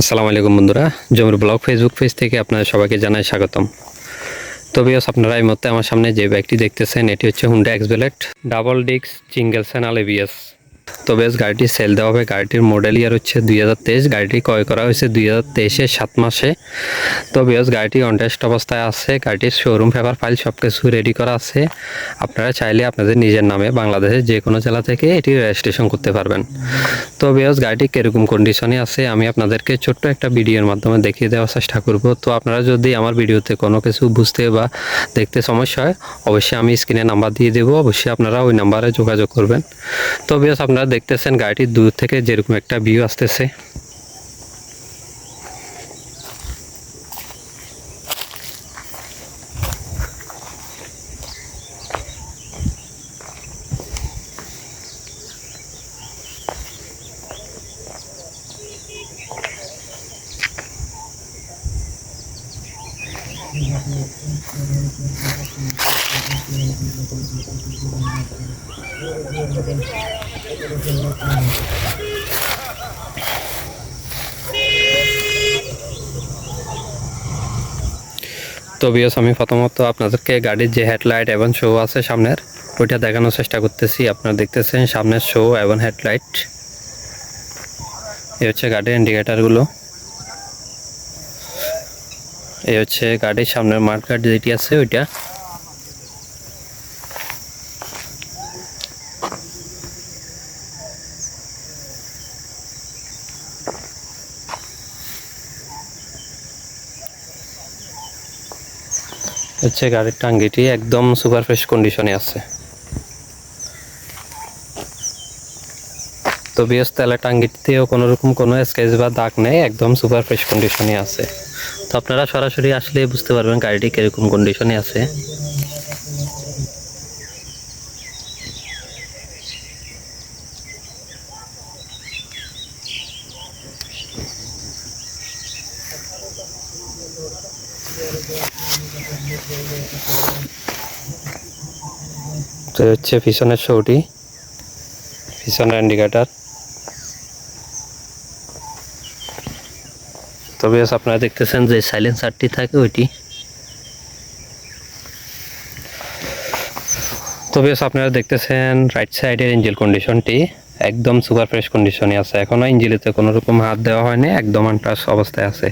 আসসালামু আলাইকুম বন্ধুরা, জমির ব্লগ ফেসবুক পেজ থেকে আপনাদের সবাইকে জানাই স্বাগতম। তবে আপনারা এই মধ্যে আমার সামনে যে ব্যাগটি দেখতেছেন, এটি হচ্ছে হুন্ডা এক্সবেলেট ডাবল ডিক্স সিঙ্গেল স্যানাল এবিএস তো বেশ গাড়িটি সেল দেওয়া হবে। গাড়িটির মডেল ইয়ার হচ্ছে দুই হাজার তেইশ। গাড়িটি ক্রয় করা হয়েছে দুই হাজার সাত মাসে। তো বেশ, গাড়িটি অনটেস্ট অবস্থায় আছে। গাড়িটির শোরুম পেপার ফাইল সব কিছু রেডি করা আছে। আপনারা চাইলে আপনাদের নিজের নামে বাংলাদেশের যে কোনো জেলা থেকে এটি রেজিস্ট্রেশন করতে পারবেন। তো বেশ, গাড়িটি কীরকম কন্ডিশনে আছে, আমি আপনাদেরকে ছোট্ট একটা ভিডিওর মাধ্যমে দেখিয়ে দেওয়ার চেষ্টা করব। তো আপনারা যদি আমার ভিডিওতে কোনো কিছু বুঝতে বা দেখতে সমস্যা হয়, অবশ্যই আমি স্ক্রিনে নাম্বার দিয়ে দেবো। অবশ্যই আপনারা ওই নাম্বারে যোগাযোগ করবেন। তো বেশ, আপনারা দেখতেছেন গাড়িটির দূর থেকে যেরকম একটা ভিউ আসতেছে। তো বিয়স, আমি প্রথমত আপনাদেরকে গাড়ির যে হেডলাইট এবং শো আছে সামনের, ওইটা দেখানোর চেষ্টা করতেছি। আপনারা দেখতেছেন সামনের শো এবং হেডলাইট এই হচ্ছে গাড়ির ইন্ডিকেটারগুলো এই হচ্ছে গাড়ির সামনের মার্কার যেটি আছে ওইটা। হচ্ছে গাড়ির টাঙ্গিটি একদম সুপার ফ্রেশ কন্ডিশনে আছে। তো বিএস তেলের টাঙ্গিটিতেও কোনোরকম কোনো স্কেচ বা দাগ নেই, একদম সুপার ফ্রেশ কন্ডিশনে আছে। তো আপনারা সরাসরি আসলে বুঝতে পারবেন গাড়িটি কীরকম কন্ডিশনে আছে। তো হচ্ছে পিছনের শোটি পিছনের ইন্ডিকেটার তবে আপনারা দেখতেছেন যে সাইলেন্সারটি থাকে ওইটি। তবে আপনারা দেখতেছেন রাইট সাইডের ইঞ্জিল কন্ডিশনটি একদম সুপার ফ্রেশ কন্ডিশনে আছে। এখনও ইঞ্জিলেতে কোনো রকম হাত দেওয়া হয়নি, একদম আনটাস অবস্থায় আছে।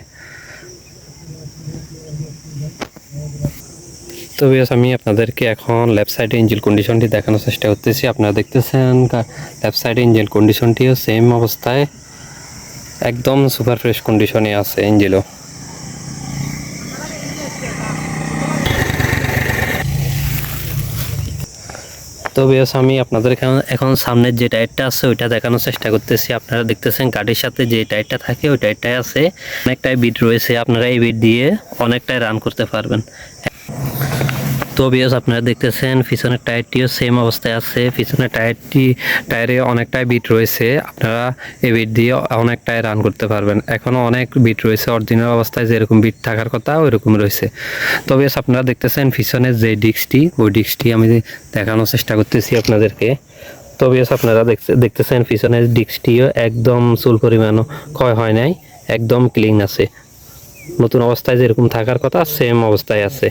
তো বিয়াস আমি আপনাদেরকে এখন লেফট সাইডে ইঞ্জিল কন্ডিশনটি দেখানোর চেষ্টা করতেছি। আপনারা দেখতেছেন লেফট সাইডে ইঞ্জিল কন্ডিশনটিও সেম অবস্থায়। একদম সুপার ফ্রেশ কন্ডিশনে আছে ইঞ্জিলও তো বিয়াস আমি আপনাদের এখন- সামনের যে টায়ারটা আছে, ওইটা দেখানোর চেষ্টা করতেছি। আপনারা দেখতেছেন গাড়ির সাথে যে টায়ারটা থাকে, ওই টায়ারটাই আছে অনেকটাই বিট রয়েছে। আপনারা এই বিট দিয়ে অনেকটাই রান করতে পারবেন। তো আপনারা দেখতেছেন, পিছনের টায়ারটিও সেম অবস্থায় আছে। পিছনের টায়ারটি, টায়ারে অনেকটাই বিট রয়েছে। আপনারা এই বিট দিয়ে অনেকটাই রান করতে পারবেন। এখনও অনেক বিট রয়েছে। অরিজিনাল অবস্থায় যেরকম বিট থাকার কথা, ওইরকম রয়েছে। তো আপনারা দেখতেছেন পিছনের যে ডিস্কটি ওই ডিস্কটি আমি দেখানোর চেষ্টা করতেছি আপনাদেরকে। তো আপনারা দেখতে দেখতেছেন পিছনের ডিস্কটিও একদম চুল পরিমাণও ক্ষয় হয় নাই, একদম ক্লিন আছে। নতুন অবস্থায় যেরকম থাকার কথা সেম অবস্থায় আছে।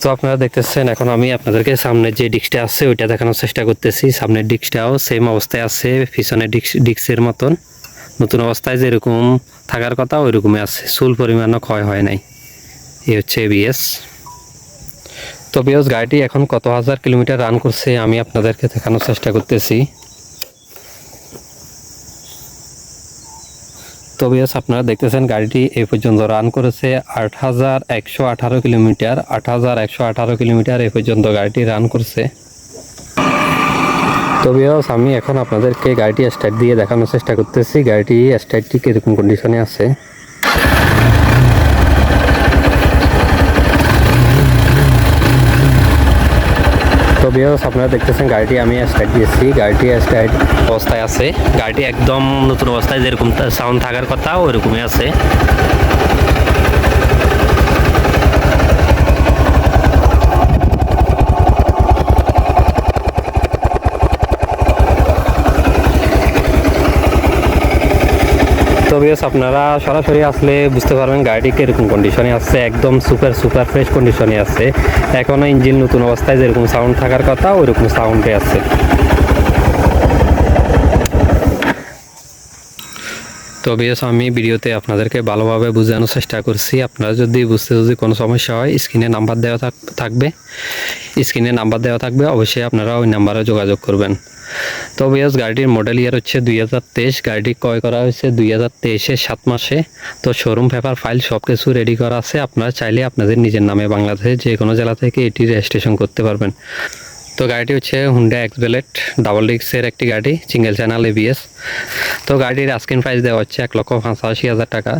তো আপনারা দেখতেছেন, এখন আমি আপনাদেরকে সামনে যে ডিস্কটা আছে, ওইটা দেখানোর চেষ্টা করতেছি। সামনের ডিস্কটাও সেম অবস্থায় আছে, পিছনের ডিস্ক, ডিস্কের মতন। নতুন অবস্থায় যেরকম থাকার কথা ওই রকমই আছে। চুল পরিমাণও ক্ষয় হয় নাই। এই হচ্ছে এবিএস তো বিএস গাড়িটি এখন কত হাজার কিলোমিটার রান করছে, আমি আপনাদেরকে দেখানোর চেষ্টা করতেছি। তো আপনারা দেখতেছেন গাড়িটি এই পর্যন্ত রান করেছে আট হাজার একশো আঠারো কিলোমিটার, আট হাজার একশো আঠারো কিলোমিটার এই পর্যন্ত গাড়িটি রান করছে। তো বিয়াস আমি এখন আপনাদেরকে গাড়িটি স্টার্ট দিয়ে দেখানোর চেষ্টা করতেছি। গাড়িটি স্টার্টটি কীরকম কন্ডিশনে আছে? তো আপনারা দেখতেছেন, গাড়িটি আমি স্টার্ট দিয়েছি। গাড়িটি স্টার্ট অবস্থায় আছে। গাড়িটি একদম নতুন অবস্থায় যেরকম সাউন্ড থাকার কথা, ওইরকমই আছে। বিকজ আপনারা সরাসরি আসলে বুঝতে পারবেন গাড়িটি কীরকম কন্ডিশনে আসছে, একদম সুপার সুপার ফ্রেশ কন্ডিশনে আছে এখনও ইঞ্জিন নতুন অবস্থায় যেরকম সাউন্ড থাকার কথা, ওইরকম সাউন্ডে আছে তো বিএস আমি ভিডিওতে আপনাদেরকে ভালোভাবে বোঝানোর চেষ্টা করছি। আপনারা যদি বুঝতে যদি কোনো সমস্যা হয়, স্ক্রিনে নাম্বার দেওয়া থাকবে। স্ক্রিনে নাম্বার দেওয়া থাকবে, অবশ্যই আপনারা ওই নাম্বারে যোগাযোগ করবেন। তো বিয়াস, গাড়িটির মডেল ইয়ার হচ্ছে দুই হাজার তেইশ, গাড়িটি ক্রয় করা হয়েছে দুই হাজার তেইশের সাত মাসে। তো শোরুম পেপার ফাইল সব কিছু রেডি করা আছে। আপনারা চাইলে আপনাদের নিজের নামে বাংলাদেশে যে কোনো জেলা থেকে এটি রেজিস্ট্রেশন করতে পারবেন। তো গাড়িটি হচ্ছে হুন্ডা এক্স বেলেট ডাবল ডিক্সের একটি গাড়ি সিঙ্গেল চ্যানেল এবিএস তো গাড়ির আস্কিন প্রাইস দেওয়া হচ্ছে এক লক্ষ পঁচাশি হাজার টাকা।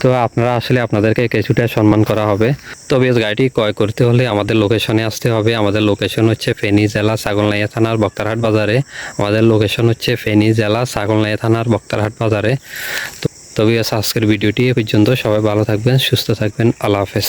তো আপনারা আসলে আপনাদেরকে কিছুটা সম্মান করা হবে। তো বেশ, গাড়িটি ক্রয় করতে হলে আমাদের লোকেশনে আসতে হবে। আমাদের লোকেশন হচ্ছে ফেনী জেলা ছাগলনাইয়া থানার বক্তারহাট বাজারে। আমাদের লোকেশন হচ্ছে ফেনী জেলা ছাগলনাইয়া থানার বক্তারহাট বাজারে। তো তবে আজকের ভিডিওটি এ পর্যন্ত। সবাই ভালো থাকবেন, সুস্থ থাকবেন। আল্লাহ হাফেজ।